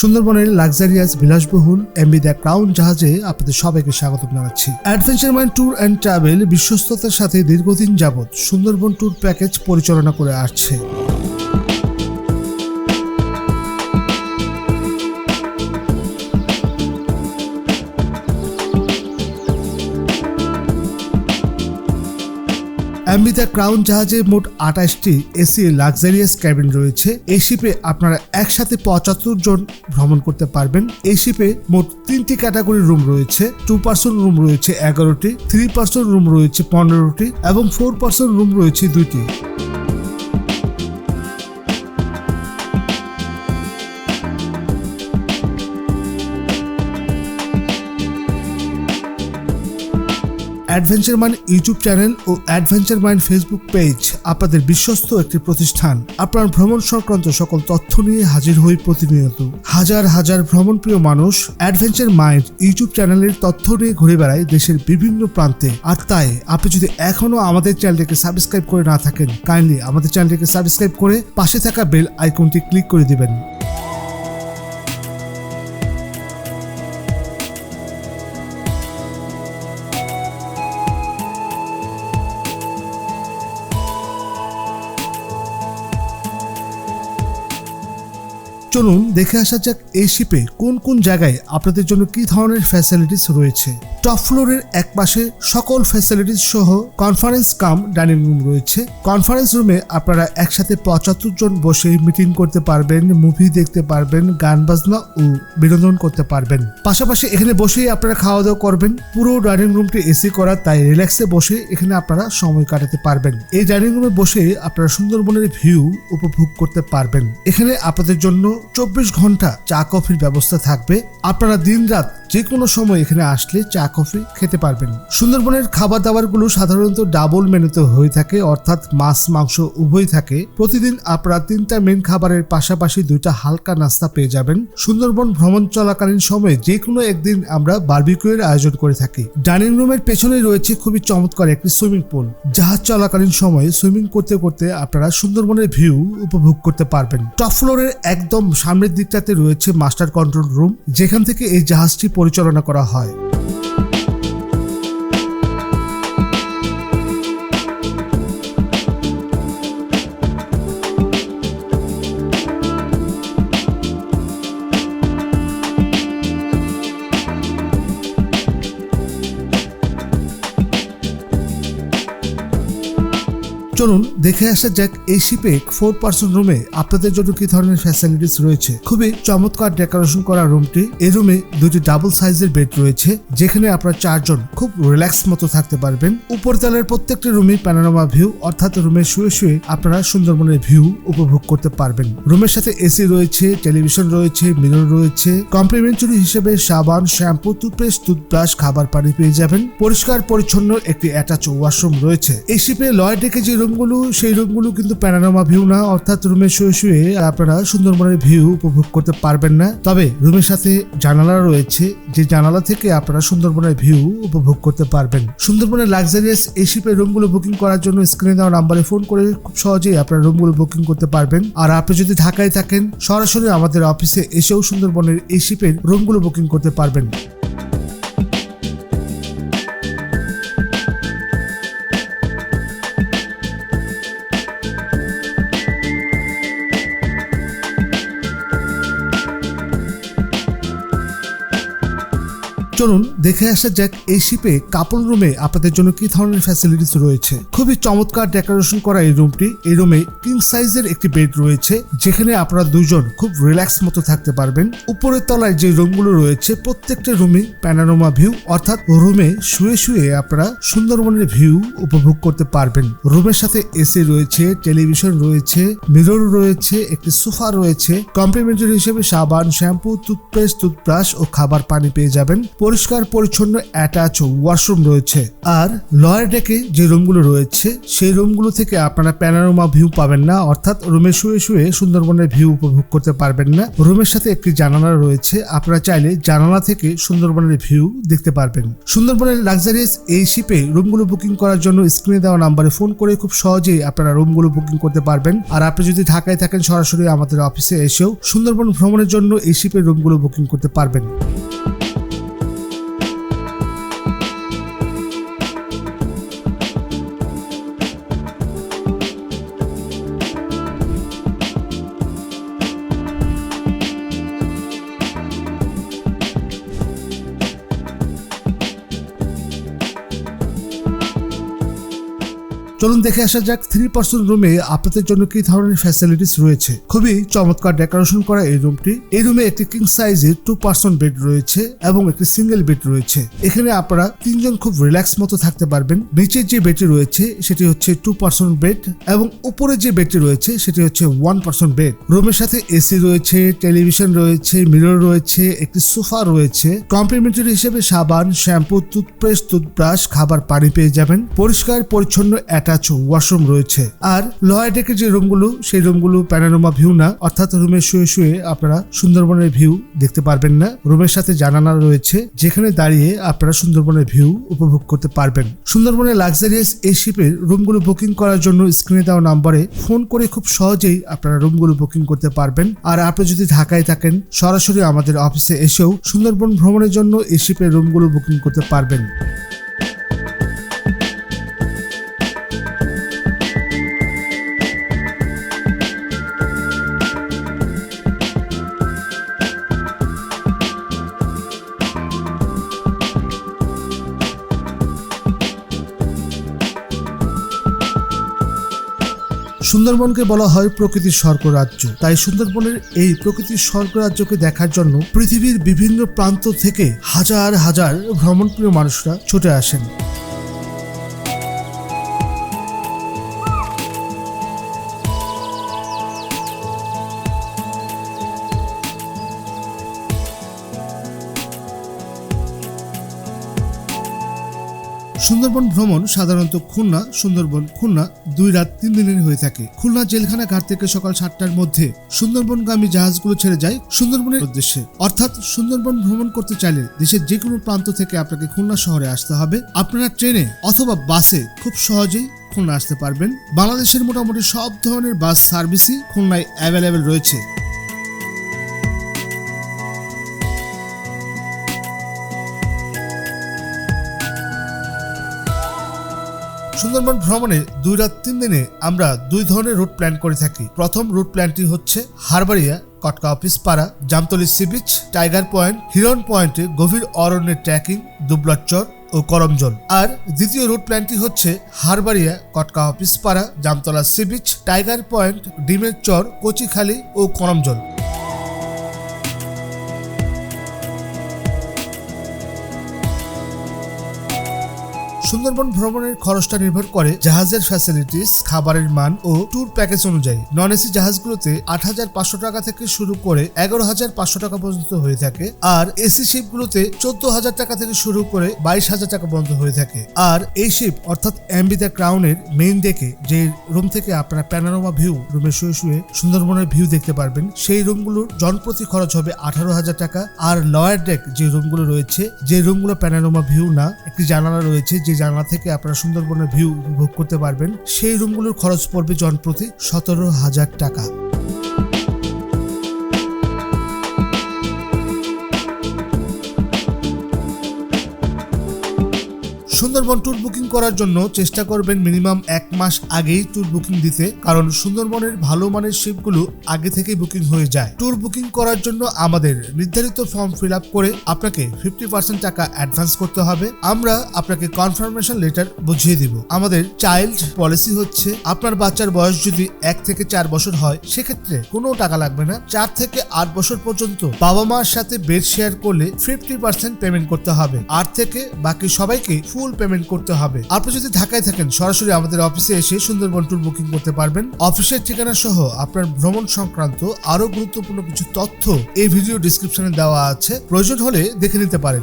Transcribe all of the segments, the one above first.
সুন্দরবনের লাক্সারিয়াস বিলাসবহুল MB the crown জাহাজে আপনাদের সবাইকে স্বাগত জানাচ্ছি। Adventure mind tour and travel বিশ্বস্ততার সাথে দীর্ঘদিন যাবৎ সুন্দরবন ট্যুর প্যাকেজ পরিচালনা করে আসছে। অ্যাম্বিতা ক্রাউন জাহাজে মোট আঠাশটি এসি লাক্সারিয়াস ক্যাবিন রয়েছে। এই শিপে আপনারা একসাথে পঁচাত্তর জন ভ্রমণ করতে পারবেন। এই শিপে মোট তিনটি ক্যাটাগরি রুম রয়েছে। টু পার্সন রুম রয়েছে এগারোটি থ্রি পার্সন রুম রয়েছে পনেরোটি এবং ফোর পার্সন রুম রয়েছে দুইটি। অ্যাডভেঞ্চার মাইন্ড ইউটিউব চ্যানেল ও অ্যাডভেঞ্চার মাইন্ড ফেসবুক পেজ আপনাদের বিশ্বস্ত একটি প্রতিষ্ঠান। আপনার ভ্রমণ সংক্রান্ত সকল তথ্য নিয়ে হাজির হই প্রতিনিয়ত। হাজার হাজার ভ্রমণপ্রিয় মানুষ অ্যাডভেঞ্চার মাইন্ড ইউটিউব চ্যানেলের তথ্য নিয়ে ঘুরে বেড়ায় দেশের বিভিন্ন প্রান্তে। আর তাই, আপনি যদি এখনও আমাদের চ্যানেলটিকে সাবস্ক্রাইব করে না থাকেন কাইন্ডলি আমাদের চ্যানেলটিকে সাবস্ক্রাইব করে পাশে থাকা বেল আইকনটি ক্লিক করে দিবেন। চলুন দেখে আসা যাক এই শিপে কোন কোন জায়গায় আপনাদের জন্য কি ধরনের ফ্যাসিলিটিস রয়েছে। টপ ফ্লোরের এক পাশে সকল ফ্যাসিলিটিস সহ কনফারেন্স কাম ডাইনিং রুম রয়েছে। কনফারেন্স রুমে আপনারা একসাথে পঁচাত্তর জন বসে মিটিং করতে পারবেন মুভি দেখতে পারবেন, গান বাজনা ও বিনোদন করতে পারবেন। পাশাপাশি এখানে বসেই আপনারা খাওয়া দাওয়া করবেন। পুরো ডাইনিং রুমটি এসি করা, তাই রিল্যাক্সে বসে এখানে আপনারা সময় কাটাতে পারবেন। এই ডাইনিং রুমে বসে আপনারা সুন্দরবনের ভিউ উপভোগ করতে পারবেন। এখানে আপনাদের জন্য চব্বিশ ঘণ্টা চা কফির ব্যবস্থা থাকবে। আপনারা দিন রাত যে কোনো সময় এখানে আসলে চা, কফি খেতে পারবেন। সুন্দরবনের খাবার দাবারগুলো সাধারণত ডাবল মেনুতে হয়ে থাকে, অর্থাৎ মাছ, মাংস উভয় থাকে। প্রতিদিন আপনারা তিনটা মেন খাবারের পাশাপাশি দুইটা হালকা নাস্তা পেয়ে যাবেন। সুন্দরবন ভ্রমণ চলাকালীন সময়ে যে কোনো একদিন আমরা বার্বিকিউয়ের আয়োজন করে থাকি। ডাইনিং রুমের পেছনে রয়েছে খুবই চমৎকার একটি সুইমিং পুল। জাহাজ চলাকালীন সময়ে সুইমিং করতে করতে আপনারা সুন্দরবনের ভিউ উপভোগ করতে পারবেন। টপ ফ্লোরের একদম সামনের দিকটাতে রয়েছে মাস্টার কন্ট্রোল রুম। যেখান থেকে এই জাহাজটি পরিচালনা করা হয়। চলুন দেখে আসা যাক এই শিপে ফোর পার্সন রুমে আপনাদের জন্য কি ধরনের ফ্যাসিলিটিস রয়েছে। খুবই চমৎকার ডেকোরেশন করা রুমটি এই রুমে দুটি ডাবল সাইজের বেড রয়েছে, যেখানে আপনারা চারজন খুব রিল্যাক্স মতো থাকতে পারবেন। উপরতলের প্রত্যেকটি রুমে প্যানোরামা ভিউ অর্থাৎ রুমে শুয়ে শুয়ে আপনারা সুন্দরবনের ভিউ উপভোগ করতে পারবেন। রুমের সাথে এসি রয়েছে টেলিভিশন রয়েছে মিরর রয়েছে। কমপ্লিমেন্টারি হিসেবে সাবান, শ্যাম্পু টুথপেস্ট টুথব্রাশ খাবার পানি পেয়ে যাবেন। পরিষ্কার পরিচ্ছন্ন একটি অ্যাটাচ ওয়াশরুম রয়েছে। এই শিপে লয় ডেকে যে রুমগুলো সেই রুমগুলো কিন্তু প্যানোরামা ভিউ না। অর্থাৎ রুমে শুয়ে শুয়ে আপনারা সুন্দরবনের ভিউ উপভোগ করতে পারবেন না। তবে রুমের সাথে জানালা রয়েছে, যে জানালা থেকে আপনারা সুন্দরবনের ভিউ উপভোগ করতে পারবেন। সুন্দরবনের লাক্সারিয়াস এই শিপের রুমগুলো বুকিং করার জন্য স্ক্রিনে দেওয়া নাম্বারে ফোন করে খুব সহজেই আপনারা রুমগুলো বুকিং করতে পারবেন। আর আপনি যদি ঢাকায় থাকেন, সরাসরি আমাদের অফিসে এসেও সুন্দরবনের এই শিপের রুমগুলো বুকিং করতে পারবেন। চলুন দেখে আসা যাক এই শিপে কাপড় রুমে আপনাদের জন্য কি ধরনের ফ্যাসিলিটিস রয়েছে। খুবই চমৎকার ডেকোরেশন করা এই রুমটি এই রুমে কিং সাইজের একটি বেড রয়েছে, যেখানে আপনারা দুজন খুব রিল্যাক্স মতো থাকতে পারবেন। উপরের তলায় যে রুমগুলো রয়েছে, প্রত্যেকটা রুমে প্যানারোমা ভিউ অর্থাৎ রুমে শুয়ে শুয়ে আপনারা সুন্দরবনের ভিউ উপভোগ করতে পারবেন। রুমের সাথে এসি রয়েছে টেলিভিশন রয়েছে মিরর রয়েছে, একটি সোফা রয়েছে। কমপ্লিমেন্টারি হিসেবে সাবান শ্যাম্পু টুথপেস্ট টুথব্রাশ ও খাবার পানি পেয়ে যাবেন। পরিষ্কার, পরিচ্ছন্ন অ্যাটাচ ওয়াশরুম রয়েছে। আর লয়ার ডেকে যে রুমগুলো রয়েছে, সেই রুমগুলো থেকে আপনারা প্যানোরামা ভিউ পাবেন না, অর্থাৎ রুমে শুয়ে শুয়ে সুন্দরবনের ভিউ উপভোগ করতে পারবেন না। রুমের সাথে একটি জানালা রয়েছে, আপনারা চাইলে জানালা থেকে সুন্দরবনের ভিউ দেখতে পারবেন। সুন্দরবনের লাক্সারিয়াস এই শিপে রুমগুলো বুকিং করার জন্য স্ক্রিনে দেওয়া নাম্বারে ফোন করে খুব সহজেই আপনারা রুমগুলো বুকিং করতে পারবেন। আর আপনি যদি ঢাকায় থাকেন, সরাসরি আমাদের অফিসে এসেও সুন্দরবন ভ্রমণের জন্য এই শিপের রুমগুলো বুকিং করতে পারবেন। চলুন দেখে আসা যাক থ্রি পার্সন রুমে আপনাদের জন্য কি ধরনের ফ্যাসিলিটিস রয়েছে। খুবই চমৎকার ডেকোরেশন করা এই রুমটি এই রুমে একটি কিং সাইজের টু পার্সন বেড রয়েছে এবং একটি সিঙ্গেল বেড রয়েছে। এখানে আপনারা তিনজন খুব রিল্যাক্স মতো থাকতে পারবেন। নিচের যে বেডটি রয়েছে, সেটি হচ্ছে টু পার্সন বেড এবং উপরে যে বেডটি রয়েছে, সেটি হচ্ছে ওয়ান পার্সন বেড রুমের সাথে এসি রয়েছে টেলিভিশন রয়েছে মিরর রয়েছে, একটি সোফা রয়েছে। কমপ্লিমেন্টারি হিসেবে সাবান শ্যাম্পু টুথপেস্ট টুথব্রাশ খাবার, পানি পেয়ে যাবেন। পরিষ্কার, পরিচ্ছন্ন অ্যাটাচ ওয়াশরুম রয়েছে। আর লয়ার ডেকের যে রুমগুলো সেই রুমগুলো প্যানোরামা ভিউ না, অর্থাৎ রুমে শুয়ে শুয়ে আপনারা সুন্দরবনের ভিউ দেখতে পারবেন না। রুমের সাথে জানানা রয়েছে, যেখানে দাঁড়িয়ে আপনারা সুন্দরবনের ভিউ উপভোগ করতে পারবেন। সুন্দরবনের লাক্সারিয়াস এই শিপের রুমগুলো বুকিং করার জন্য স্ক্রিনে দেওয়া নম্বরে ফোন করে খুব সহজেই আপনারা রুমগুলো বুকিং করতে পারবেন। আর আপনি যদি ঢাকায় থাকেন, সরাসরি আমাদের অফিসে এসেও সুন্দরবন ভ্রমণের জন্য এই শিপের রুমগুলো বুকিং করতে পারবেন। সুন্দরবনকে বলা হয় প্রকৃতির স্বর্গ রাজ্য তাই সুন্দরবনের এই প্রকৃতির স্বর্গ রাজ্যকে দেখার জন্য পৃথিবীর বিভিন্ন প্রান্ত থেকে হাজার হাজার ভ্রমণপ্রিয় মানুষরা ছুটে আসেন। সুন্দরবন ভ্রমণ সাধারণত খুলনা, সুন্দরবন খুলনা দুই রাত তিন দিনের হয়ে থাকে। খুলনা জেলখানা ঘাট থেকে সকাল সাতটার মধ্যে সুন্দরবনগামী জাহাজগুলো ছেড়ে যায় সুন্দরবনের উদ্দেশ্যে। অর্থাৎ সুন্দরবন ভ্রমণ করতে চাইলে দেশের যে কোনো প্রান্ত থেকে আপনাকে খুলনা শহরে আসতে হবে। আপনারা ট্রেনে অথবা বাসে খুব সহজেই খুলনা আসতে পারবেন। বাংলাদেশের মোটামুটি সব ধরনের বাস সার্ভিসই খুলনায় অ্যাভেলেবেল রয়েছে। সুন্দরবন ভ্রমণে দুই রাত তিন দিনে আমরা দুই ধরনের রুট প্ল্যান করে থাকি। প্রথম রুট প্ল্যানটি হচ্ছে হারবাড়িয়া কটকা অফিস পাড়া, Jamtoli sea beach, tiger point Hiron পয়েন্টে গভীর অরণ্যের ট্রেকিং দুবলাচর ও করমজল আর দ্বিতীয় রুট প্ল্যানটি হচ্ছে হারবাড়িয়া কটকা অফিস পাড়া, Jamtola sea beach, tiger point, ডিমের চর, কচিখালি ও করমজল সুন্দরবন ভ্রমণের খরচটা নির্ভর করে জাহাজের ফ্যাসিলিটিস খাবারের মান ও ট্যুর প্যাকেজ অনুযায়ী। নন এসি জাহাজগুলোতে আট হাজার পাঁচশো টাকা থেকে শুরু করে এগারো হাজার পাঁচশো টাকা পর্যন্ত হয়ে থাকে আর এসি শিপগুলোতে চোদ্দ হাজার টাকা থেকে শুরু করে বাইশ হাজার টাকা পর্যন্ত হয়ে থাকে। আর এই শিপ অর্থাৎ এমবি দ্য ক্রাউনের মেইন ডেকে যে রুম থেকে আপনারা প্যানোরামা ভিউ রুমে শুয়ে শুয়ে সুন্দরবনের ভিউ দেখতে পারবেন, সেই রুমগুলোর জনপ্রতি খরচ হবে আঠারো হাজার টাকা। আর লয়ার ডেক যে রুমগুলো রয়েছে, যে রুমগুলো প্যানোরামা ভিউ না, একটি জানালা রয়েছে, যে জানালা থেকে আপনারা সুন্দরবনের ভিউ উপভোগ করতে পারবেন। সেই রুমগুলোর খরচ পড়বে জনপ্রতি সতেরো হাজার টাকা। সুন্দরবন ট্যুর বুকিং করার জন্য চেষ্টা করবেন মিনিমাম এক মাস আগেই ট্যুর বুকিং দিতে, কারণ সুন্দরবনের ভালো মানের শিপগুলো আগে থেকেই বুকিং হয়ে যায়। ট্যুর বুকিং করার জন্য আমাদের নির্ধারিত ফর্ম ফিল আপ করে আপনাকে ফিফটি পার্সেন্ট টাকা অ্যাডভান্স করতে হবে। আমরা আপনাকে কনফার্মেশন লেটার বুঝিয়ে দিব। আমাদের চাইল্ড পলিসি হচ্ছে, আপনার বাচ্চার বয়স যদি এক থেকে চার বছর হয়, সেক্ষেত্রে কোনো টাকা লাগবে না। চার থেকে আট বছর পর্যন্ত বাবা মার সাথে বেড শেয়ার করলে ফিফটি পার্সেন্ট পেমেন্ট করতে হবে। আট থেকে বাকি সবাইকে ফুল পেমেন্ট করতে হবে। আপনি যদি ঢাকায় থাকেন, সরাসরি আমাদের অফিসে এসে সুন্দরবন ট্যুর বুকিং করতে পারবেন। অফিসের ঠিকানা সহ আপনার ভ্রমণ সংক্রান্ত আরও গুরুত্বপূর্ণ কিছু তথ্য এই ভিডিও ডিসক্রিপশনে দেওয়া আছে। প্রয়োজন হলে দেখে নিতে পারেন।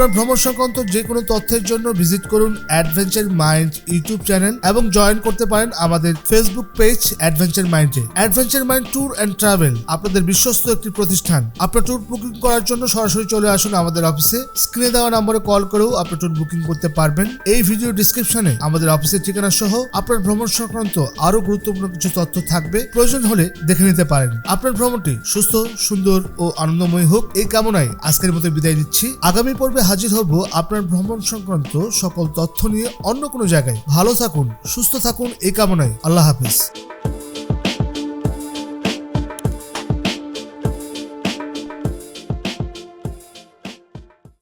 আপনার ভ্রমণ সংক্রান্ত যে কোনো তথ্যের জন্য ভিজিট করুন অ্যাডভেঞ্চার মাইন্ড ইউটিউব চ্যানেল এবং জয়েন করতে পারেন আমাদের ফেসবুক পেজ অ্যাডভেঞ্চার মাইন্ডে adventure mind tour and travel আপনাদের বিশ্বস্ত একটি প্রতিষ্ঠান। আপনার ট্যুর বুকিং করার জন্য সরাসরি চলে আসুন আমাদের অফিসে স্ক্রিনে দেওয়া নম্বরে কল করেও আপনার ট্যুর বুকিং করতে পারবেন। এই ভিডিও ডিসক্রিপশনে আমাদের অফিসের ঠিকানা সহ আপনার ভ্রমণ সংক্রান্ত আরও গুরুত্বপূর্ণ কিছু তথ্য থাকবে। প্রয়োজন হলে দেখে নিতে পারেন। আপনার ভ্রমণটি সুস্থ, সুন্দর ও আনন্দময় হোক। এই কামনায় আজকের মতো বিদায় নিচ্ছি। আগামী পর্বে হাজির হব আপনার ভ্রমণ সংক্রান্ত সকল তথ্য নিয়ে অন্য কোনো জায়গায়। ভালো থাকুন, সুস্থ থাকুন, এই কামনায়। আল্লাহ হাফিজ।